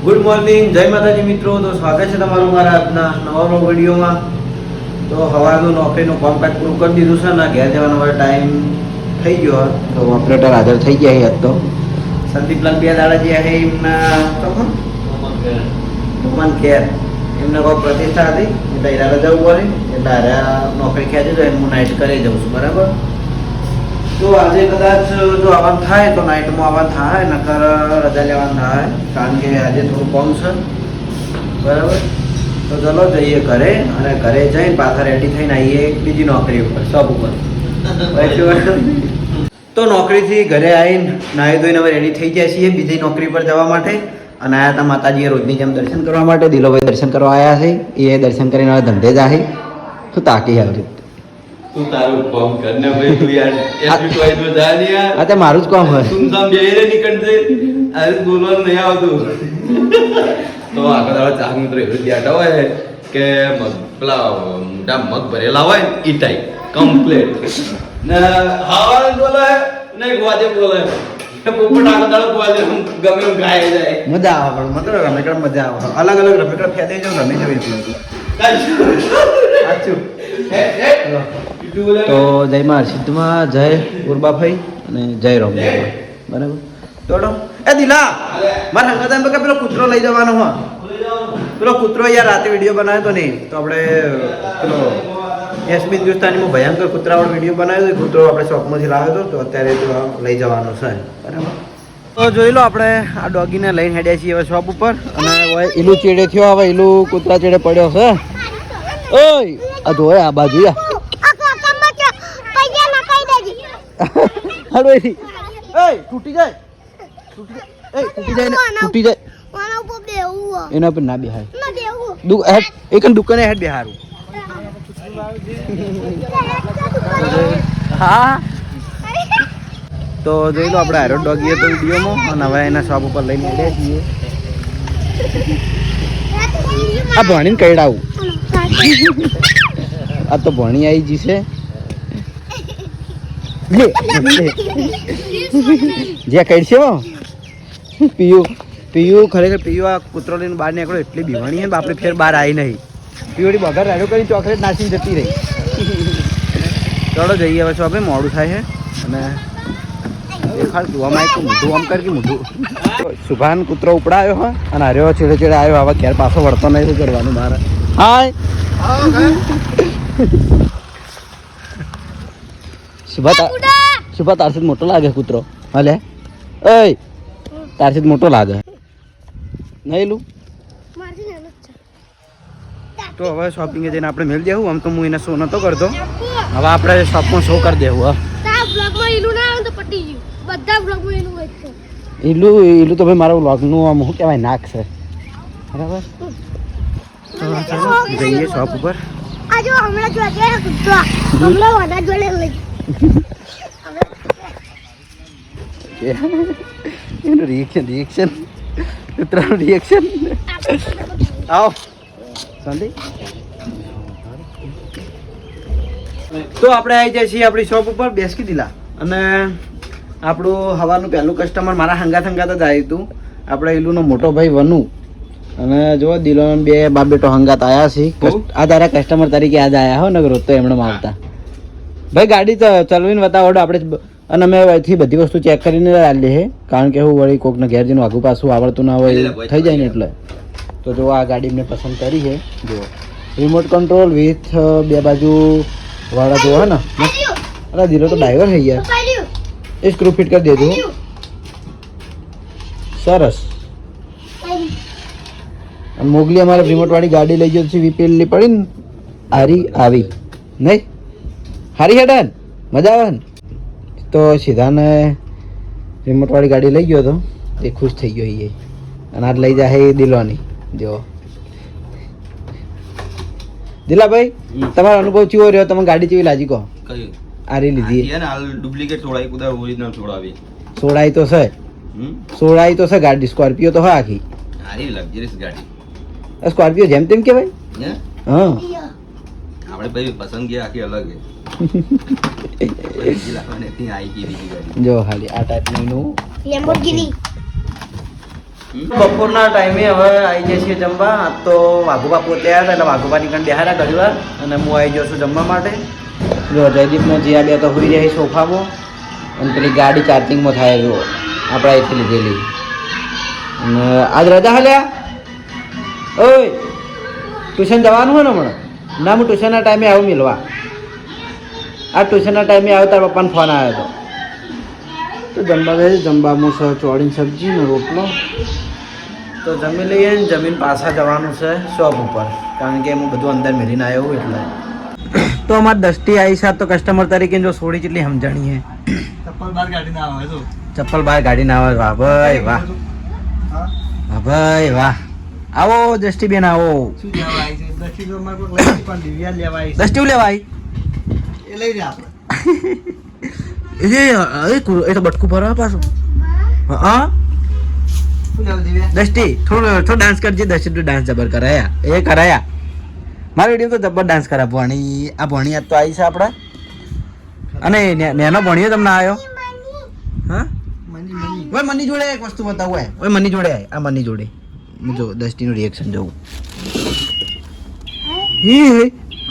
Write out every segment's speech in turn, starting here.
Good morning જય માતાજી મિત્રો. તો સ્વાગત છે તમારું મારા આજના નવા નવા વિડીયોમાં. તો સવારનું નોકરીનું કામકાજ પૂરું કરી દીધું છે ને ઘેર જવાનો હવે ટાઈમ થઈ ગયો તો ઓપરેટર હાજર થઈ ગયા યાદ તો. સંદીપ સંદીપલાલ બે દાડા જે છે એમના ભગવાન કેર એમને કોઈ પ્રતિષ્ઠા હતી. એટલે ઈરાદે જવું પડે એટલે હારે નોકરી ખેંચી જાય હું નાઇટ કરી જઉં છું. બરાબર? તો આજે કદાચ, જો આવવાનું થાય તો નાઇટમાં આવવાનું થાય, નકર રજા લેવાનું થાય, કારણ કે આજે થોડું કોમ છે. બરાબર? તો ચલો જઈએ ઘરે અને ઘરે જઈને પાછા રેડી થઈને આવીએ બીજી નોકરી ઉપર શોપ ઉપર. તો નોકરીથી ઘરે આવીને નાહી ધોઈને હવે રેડી થઈ ગયા છીએ બીજી નોકરી પર જવા માટે. અને આયા હતા માતાજીએ રોજની જેમ દર્શન કરવા માટે, દિલોભાઈ દર્શન કરવા આવ્યા છે. એ દર્શન કરીને ધંધે જાય શું તાકી આવી તું તારું કામ કર. ને ભાઈ તું યાર એટલું તો જા નહીં યાર. આ તે મારું જ કામ હોય. તું સમ બેરે નીકળજે અરે બોલવાનું નહીં આવતું. તો આગળ દાડો ચાક મિત્રો એવું બેઠા હોય કે મગ પેલા મોટા મગ ભરેલા હોય ઈ ટાઈપ કમ્પ્લેટ ને હાવાનું બોલે ને ગોજે બોલે. પોપટ આખો દાડો ગોજે ગમે એમ ગાય જાય. મજા આવે પણ મતલબ રમેકડા મજા આવે. અલગ અલગ રમેકડા ફેદે જાવ રમી જવી એટલે સાચું. હે. હે. તું જય માર સિદ્ધમાં જય ગુરબાભાઈ અને જય રામ બરાબર? તોડો એ દિલા, મારા હંગાત એમ કે પેલો કૂતરો લઈ જવાનો હો. પેલો કૂતરો યાર રાતે વીડિયો બનાવ્યો તો નહીં. તો આપણે, પેલો એસબી હિન્દુસ્તાનીમાં ભયંકર કૂતરાવાળો વીડિયો બનાવ્યો તો કૂતરો આપણે શોપમાંથી લાવ્યો હતો, તો અત્યારે તો લઈ જવાનો છે. બરાબર? તો જોઈ લો આપણે આ ડોગીને લઈને હેડ્યા છીએ હવે શોપ ઉપર. અને ઈલું ચેડે થયો, હવે ઈલું કૂતરા ચેડે પડ્યો છે. ઓય, આ જોય આ બાજુ, યા. હાલો એય તૂટી જાય. તૂટી જાય. એ તૂટી જાય ને તૂટી જાય. એના પર ના બેહાય. એક દુકાને હેડ બેહારું. હા. તો જોઈ લો આપણે હારો ડોગીએ તો વિડીયોમાં અને હવે એના શોપ ઉપર લઈને આવ્યા છીએ. આ ભણીને કઈડાવું આ તો ભણી આવી જશે લે. જે છે પીયુ, પિયુ ખરેખર પીયુ આ કૂતરો લઈને બહાર નીકળ્યો એટલી બીવાણી ને બાપરે ફેર બહાર આવી નહીં. પીયુડી બગર રાડો કરી ચોકલેટ નાસીને જતી રહી. ચલો જઈએ હવે આપણે? મોડું થાય છે અને દેખાડ જોવામાં આવ્યું મોઢું આમ કર કે મોઢું. સુભાન કૂતરો ઉપડાયો, હા? અને હર્યો છેડે છેડે આવ્યો આવા ઘેર પાછો વળતો નહીં શું કરવાનું મારે? હાય. શુભા તાર શુભા તારથી મોટો લાગે કૂતરો. હલે? ઓય તારથી મોટો લાગે. નહીં લું? તો હવે શોપિંગ જઈને આપણે મેળ દેવું. આમ તો હું એને શો નતો કરતો. હવે આપણે શોપમાં શો કરી દેવું હા. ઈલું ઈલું તો ભાઈ મારા વ્લોગનું આમ શું કહેવાય નાક છે. બરાબર? જઈએ શોપ ઉપર. એનું રિએક્શન રિએક્શન કૂતરાનું રિએક્શન આવો શાંતિ તો આપણે આવી જાય છીએ આપણી શોપ ઉપર બેસકી દીલા. અને આપણું હવાનું પહેલું કસ્ટમર મારા હંગાત હંગાત જ આવ્યું હતું આપણે ઈલુનો મોટો ભાઈ વનુ. અને જો દિલો બે બાપ બેટો હંગાત આવ્યા છે. આ તારા કસ્ટમર તરીકે આજ આવ્યા હો ને રોજ તો એમણે આવતા ભાઈ ગાડી તો ચલાવીને બતાવો આપણે અને અમે અહીંથી બધી વસ્તુ ચેક કરીને આલી છે કારણ કે હું વળી કોકને ઘેર જઈને આગું પાછું આવડતું ના હોય થઈ જાય ને એટલે. તો જો આ ગાડી મેં પસંદ કરી છે જુઓ રિમોટ કંટ્રોલ વિથ બે બાજુ વાળા જોવા ને. અરે ધીરો તો ડ્રાઈવર થઈ ગયા એ સ્ક્રૂ ફિટ કરી દેજો. સરસ. મોગલી અમારે રિમોટ વાળી ગાડી લઈ ગયો છે વીપીએલ પડી ને. આરી આવી. નહીં? હારી હેડન મજા આવે ને તો સીધાને રિમોટવાળી ગાડી લઈ ગયો હતો એ ખુશ થઈ ગયો એ. અને આજ લઈ જાય એ દિલોની જો. દિલાભાઈ. તમારો અનુભવ કેવો રહ્યો? તમે ગાડી કેવી લાજી કહો? આરી લીધી આ ડુપ્લિકેટ છોડાવી કુદા ઓરિજિનલ છોડાવી. સોળાઈ તો છે. હમ? સોળાઈ તો છે ગાડી. સ્કોર્પિયો તો હોય આખી. સારી લક્ઝરીસ ગાડી. સ્કોર્પિયો જેમ તેમ કેવાય હે? હા. આપણે ભાઈ પસંદગી આખી અલગ છે. જો હાલી આ ટાઈપનું લેમ્બોર્ગિની બપોરના ટાઈમે હવે આવી જઈએ છીએ જમવા. તો વાઘુબા પોતે આવ્યા હતા એટલે વાઘુબાની કંઈ બેહારા ઘણી વાર અને હું આવી ગયો છું જમવા માટે. જો જયદીપનો જીયા બે તો હોઈ રહી સોફામાં. અને પેલી ગાડી ચાર્જિંગમાં થાય જો આપણે અહીંથી લીધેલી. અને આજ રજા હાલ્યા ઓય ટ્યુશન જવાનું હોય ને હમણાં? ના હું ટ્યુશનના ટાઈમે આવું મિલવા. આ ટ્યુશનના ટાઈમે આવ્યો તારા પપ્પાને ફોન આવ્યો હતો તો જમવા ગઈ જમવામાં છે ચોળીની સબ્જી ને રોટલો. તો જમી લઈએ ને જમીન પાછા જવાનું છે શોપ ઉપર. કારણ કે હું બધું અંદર મેળીને આવ્યો હું એટલે. તો અમારે દસ્તી આવી સાત તો કસ્ટમર તરીકે જો સોડી કેટલી સમજણી હે ચપ્પલ બહાર કાઢીને આવે તો ચપ્પલ બહાર કાઢીને આવે વાહ ભાઈ વાહ હા? વાહ. ભાઈ વાહ. આવો દસ્ટીબેન આવો. શું આવી છે? દસી તો અમારે કોઈક લઈ પણ દિવ્યા લેવા આવી દસ્ટી લેવા આવી છે એ લઈ આપણે. તો બટકું ભરવા પાછું. હા? દસ્ટી થોડું થોડો ડાન્સ કરજે. દસ્ટી તું ડાન્સ જબર કરાયા. એ કરાયા. મારા વીડિયો તો જબર ડાન્સ કરા ભણી આ ભણી તો આવી છે આપણે. અને નેનો ભણીયો તમને આવ્યો હા? Money money. જોડે એક વસ્તુ બતાવું ઓય. મની જોડે આ મની જોડે. જો દસ્ટીનું રિએક્શન જોઉં.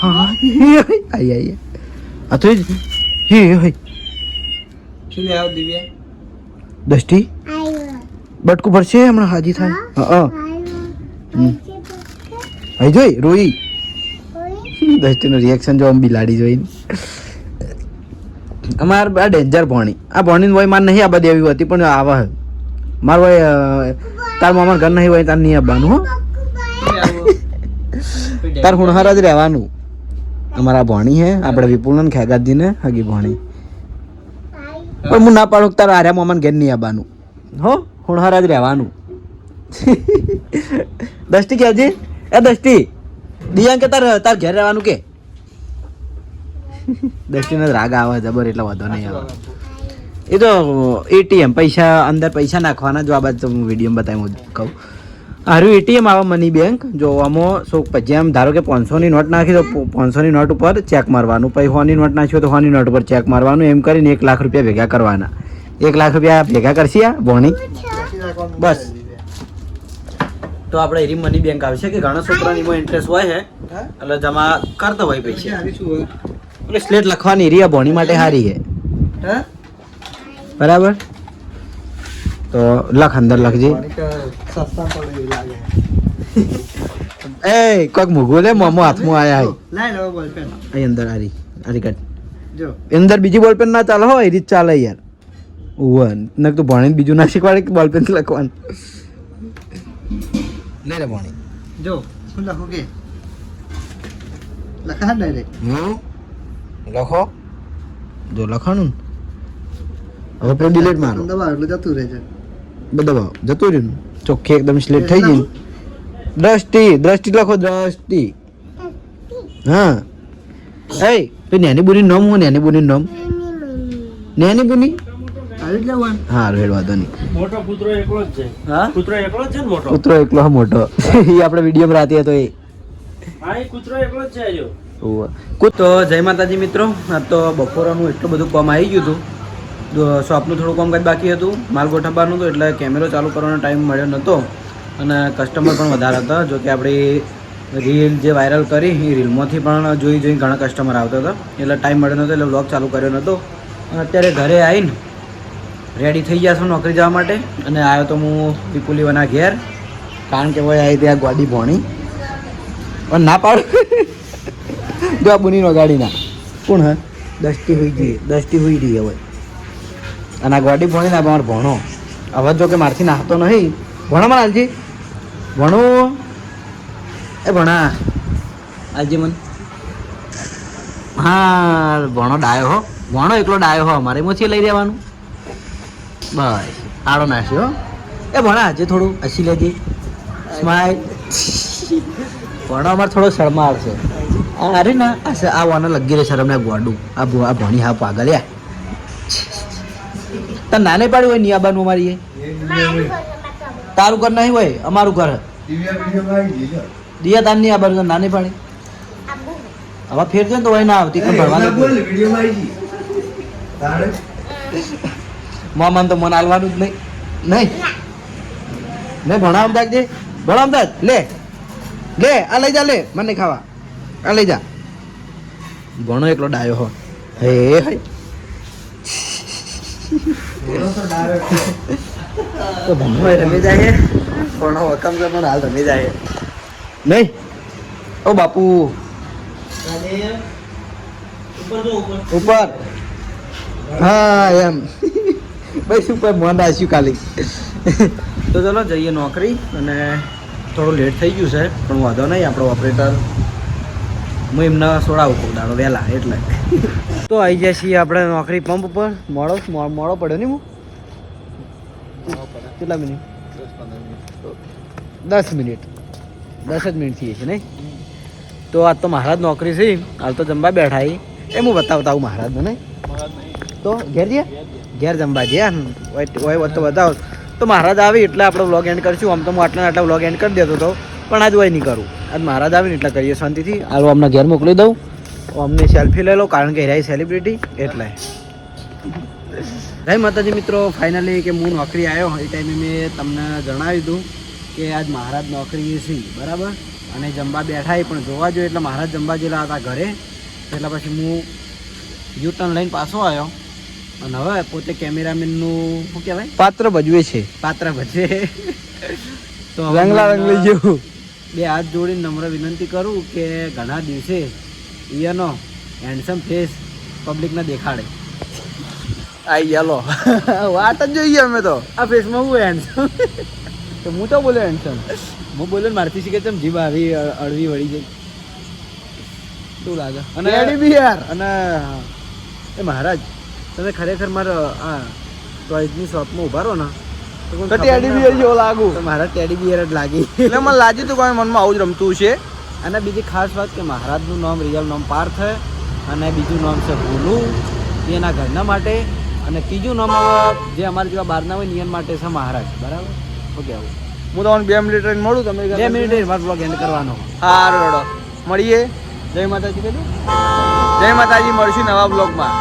હા હે હે આઈ આઈ આ તો હે હે શું દિવ્યા દસ્ટી બટકું ભરશે હમણાં હાજી થાય. હા. હા જોઈ રોઈ. દસ્તીનું રિએક્શન જો આમ બિલાડી જોઈને. અમાર આ ડેન્જર ભણી. આ ભણીને વય માર નહીં આબા એવી હતી પણ આવા માર વય તાર મામા ઘર નહીં હોય તાર નહીં આવવાનું હો. તાર હુણહાર જ રહેવાનું. અમારા ભણી હે આપણે વિપુલન ખેગાદીને હગી ભણી. પણ હું ના પાડું તાર આર્યા મામાને ઘેર નહીં આવવાનું. હો હુણહાર જ રહેવાનું. દસ્તી કહેજે એ દસ્તી. દિયાંગ કે તાર તાર ઘેર રહેવાનું કે? દસ્તીને રાગ આવે જબર એટલે વધો નહીં આવે. એ તો એટીએમ પૈસા અંદર પૈસા નાખવાના જો આ બાદ હું વીડિયો બતાવી કહું. હારું એટીએમ આવે મની બેંક જો આમાં સો આમ ધારો કે પાંચસોની નોટ નાખી તો પાંચસોની નોટ ઉપર ચેક મારવાનું. પછી હોની નોટ નાખ્યો તો હોની નોટ ઉપર ચેક મારવાનું. એમ કરીને એક લાખ રૂપિયા ભેગા કરવાના. એક લાખ રૂપિયા ભેગા કરશી આ ભોણી? બસ. તો આપણે એરી મની બેંક આવશે કે ઘણા છોકરાની એમાં ઇન્ટરેસ્ટ હોય છે એટલે જમા કરતા હોય પછી પૈસા. એટલે સ્લેટ લખવાની એરી આ ભોણી માટે સારી છે. હા? બરાબર? તો લખ અંદર લખજે. એ કોઈક મૂગું લે મોમો હાથમાં આયા હે. લો બોલપેન અહીં અંદર આરી આરી કાઢ. જો. અંદર બીજી બોલપેન ના ચાલે હોય એ રીત ચાલે યાર. વન નક તો ભણીને બીજું ના શીખવાડે કે બોલપેન લખવાનું. લે રે ભણી. જો શું લખું કે? લખા ડાયરેક્ટ હમ? લખો. જો લખાણું હવે પેલું ડિલીટ મારો. દબાવ એટલે જતું રહે છે બધા જતું રહ્યું. ને. ચોખ્ખી એકદમ સ્લેટ થઈ ગઈ દ્રષ્ટિ દ્રષ્ટિ લખો દ્રષ્ટિ. હા. એ તો નેની બુની નોમ હું નેની બુની નોમ? નેની બુની? હા રેડ વાંધો નહીં. મોટો કૂતરો એકલો જ છે. હા? કૂતરો એકલો જ છે ને મોટો? કૂતરો એકલો મોટો. એ આપણે વિડીયોમાં રાતી હતો એ. હા એ કૂતરો એકલો જ છે હજુ. તો જય માતાજી મિત્રો આ તો બપોરનું એટલું બધું કામ આવી ગયું હતું. તો શોપનું થોડું કામકાજ બાકી હતું. માલ ગોઠવવાનું હતું એટલે કેમેરો ચાલુ કરવાનો ટાઈમ મળ્યો નહોતો અને કસ્ટમર પણ વધારે હતા. જો કે આપણી રીલ જે વાયરલ કરી, એ રીલમાંથી પણ જોઈ જોઈ ઘણા કસ્ટમર આવતા હતા. એટલે ટાઈમ મળ્યો નહોતો એટલે બ્લોગ ચાલુ કર્યો નહોતો. અત્યારે ઘરે આવીને રેડી થઈ ગયા છો નોકરી જવા માટે. અને આવ્યો તો હું વિપુલીવાના ઘેર. કારણ કે ભાઈ આવી ત્યાં ગોડી ભણી. પણ ના પાડ. જો આ બુનીનો ગાડી કોણ હે? દસ્તી હોઈ ગઈ. દસ્તી હોઈ ગઈ હવે. અને આ ગોડી ભણી ના મારો ભણો. હવે જો કે મારથી નાહતો નહીં. ભણો મને, આલજી. ભણો. એ ભણા. આલજી મન. હા, ભણો ડાયો હો. ભણો એકલો ડાયો હો. અમારે એમાંથી લઈ રહેવાનું. બસ. આડો નાસ્યો. એ ભણા, આજે થોડું હસી લેજે. સ્માઈલ ભણો અમારે થોડો શરમાળ છે. અરે ના, આ સ- આ વાને લગી રહે શરમ ને ગોડું. આ ભણી હા પાગલ, યા. તને નાને પાડી હોય નિયાબાનું અમારી તારું ઘર નહીં હોય, અમારું ઘર દિયા તાર આબાનું તને નાને પાડી. હવે ફેરજો ને તો હોય ના આવતી પણ ભણવાનું મોમાં તો મન હાલવાનું જ નહીં. નહીં? નહીં ભણા અમદાજ જે? ભણા અમદાજ લે. લે, આ લઈ જા, લે. મને ખાવા. આ લઈ જા. ભણો એકલો ડાયો હો. હે હે. તો ભણો રમી જાય? ભણો વકમ છે પણ હાલ રમી જાય. નહીં? ઓ બાપુ. ઉપર? હા, એમ. બસ ઉપર મોન રાખ્યું ખાલી. તો ચલો, જઈએ નોકરી અને થોડું લેટ થઈ ગયું છે, પણ વાંધો નહીં, આપણો ઓપરેટર હું એમના સોડાવું કહું દાડો વહેલા, એટલે. તો આવી જાય છીએ આપણે નોકરી પંપ ઉપર. મોડો મોડો પડ્યો નહીં હું? કેટલા મિનિટ? દસ મિનિટ. દસ જ મિનિટ થઈ છે નહીં? તો આજ તો મહારાજ નોકરી છે. હાલ તો જમવા બેઠા એ હું બતાવતા આવું મહારાજને નહીં? તો ઘેર જઈએ? ઘેર જમવા જઈએ. હોય તો બતાવો. તો મહારાજ આવે એટલે આપણે વ્લોગ એન્ડ કરીશું. આમ તો હું આટલા આટલા વ્લોગ એન્ડ કરી દેતો હતો પણ આજ હોય નહીં કરું. આજ મહારાજ આવે ને એટલે કરીએ શાંતિથી. હાલ હું અમને ઘેર મોકલી દઉં. અમને સેલ્ફી લઈ લો કારણ કે રહી સેલિબ્રિટી એટલે. જય માતાજી મિત્રો ફાઇનલી કે હું નોકરી આવ્યો એ ટાઈમે મેં તમને જણાવ્યું હતું કે આજ મહારાજ નોકરી છે બરાબર? અને જમવા બેઠા પણ જોવા જોઈએ એટલે મહારાજ જમવા જેલા હતા ઘરે એટલે પછી હું યુ ટર્ન લઈને પાછો આવ્યો અને હવે પોતે કેમેરામેનનું શું કહેવાય? પાત્ર ભજવે છે. પાત્ર ભજવે. તો રંગલા જેવું. બે હાથ જોડીને નમ્ર વિનંતી કરું કે ઘણા દિવસે ઈયનો હેન્ડસમ ફેસ પબ્લિકને દેખાડે. આ યલો વાત જ જોઈએ અમે તો. આ ફેસમાં હું હેન્ડસમ તો હું તો બોલ્યો હેન્ડસમ હું બોલ્યો ને મારથી શીખે છે જીભ આવી અડવી વળી જાય. શું લાગે? અને એડી બી યાર અને એ મહારાજ તમે ખરેખર મારા આ ટોયની શોપમાં ઊભા રહો ને તો ટેડી બિયર જેવો લાગુ. મારા ટેડી બિયર જ લાગી. એટલે મને લાગ્યું તું કે મનમાં આવું જ રમતું છે અને બીજી ખાસ વાત કે મહારાજનું નામ રિયલ નામ પાર્થ અને બીજું નામ છે ભોલુ. એના ઘરના માટે. અને ત્રીજું નામ હવે જે અમારા જેવા બહારના હોય નિયન માટે છે મહારાજ. બરાબર? ઓકે આવું. હું તમને બે મિનિટ રહીને મળું તમે બે મિનિટ મારો બ્લોગ એન્ડ કરવાનો. સારું રડો મળીએ. જય માતાજી કહેજો. જય માતાજી મળશું નવા બ્લોગમાં